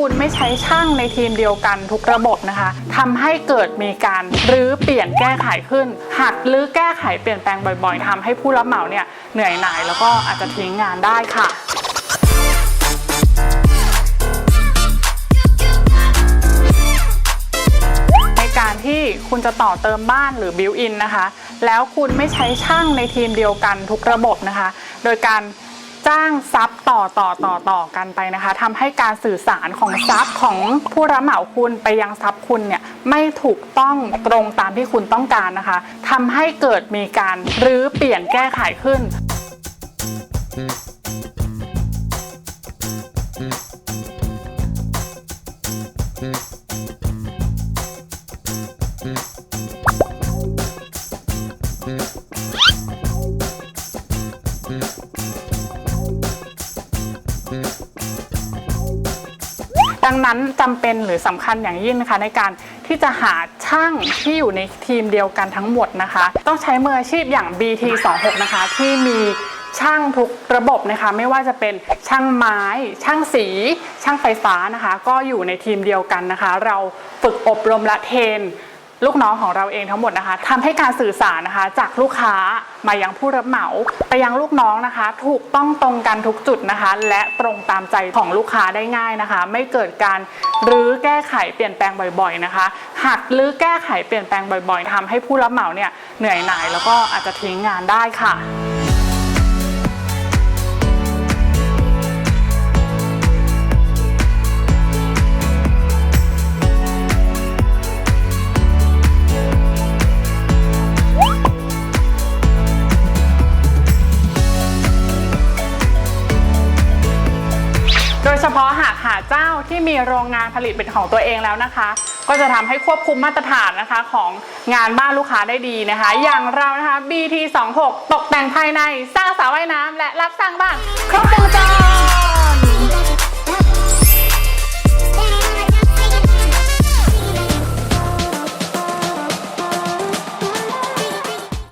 คุณไม่ใช้ช่างในทีมเดียวกันทุกระบบนะคะทำให้เกิดมีการรื้อเปลี่ยนแก้ไขขึ้น หัดรื้อแก้ไขเปลี่ยนแปลงบ่อยๆทำให้ผู้รับเหมาเนี่ยเหนื่อยหน่ายแล้วก็อาจจะทิ้งงานได้ค่ะในการที่คุณจะต่อเติมบ้านหรือบิวอินนะคะ แล้วคุณไม่ใช้ช่างในทีมเดียวกันทุกระบบนะคะ โดยการ จ้างซับต่อต่อต่อต่อกันไปนะคะทำให้การสื่อสารของซับของผู้รับเหมาคุณไปยังซับคุณเนี่ยไม่ถูกต้องตรงตามที่คุณต้องการนะคะทำให้เกิดมีการรื้อเปลี่ยนแก้ไขขึ้น ดังนั้นจำเป็นหรือสำคัญอย่างยิ่งนะคะ ในการที่จะหาช่างที่อยู่ในทีมเดียวกันทั้งหมดนะคะ ต้องใช้มืออาชีพอย่าง BT26 นะคะ ที่มีช่างทุกระบบนะคะ ไม่ว่าจะเป็นช่างไม้ ช่างสี ช่างไฟฟ้านะคะ ก็อยู่ในทีมเดียวกันนะคะ เราฝึกอบรมและเทรน ลูกน้องของเราเองทั้งหมดนะคะทำให้การสื่อสารนะคะ จากลูกค้ามายังผู้รับเหมาไปยังลูกน้องนะคะ ถูกต้องตรงกันทุกจุดนะคะ และตรงตามใจของลูกค้าได้ง่ายนะคะ ไม่เกิดการรื้อแก้ไขเปลี่ยนแปลงบ่อยๆนะคะ หากรื้อแก้ไขเปลี่ยนแปลงบ่อยๆทำให้ผู้รับเหมาเนี่ยเหนื่อยหน่ายแล้วก็อาจจะทิ้งงานได้ค่ะ เฉพาะหากหาเจ้าที่มีโรงงานผลิตเป็นของตัวเองแล้วนะคะ ก็จะทำให้ควบคุมมาตรฐานนะคะของงานบ้านลูกค้าได้ดีนะคะ อย่างเรานะคะ BT26 ตกแต่งภายในสร้างสระว่ายน้ำและรับสร้างบ้านครบวงจร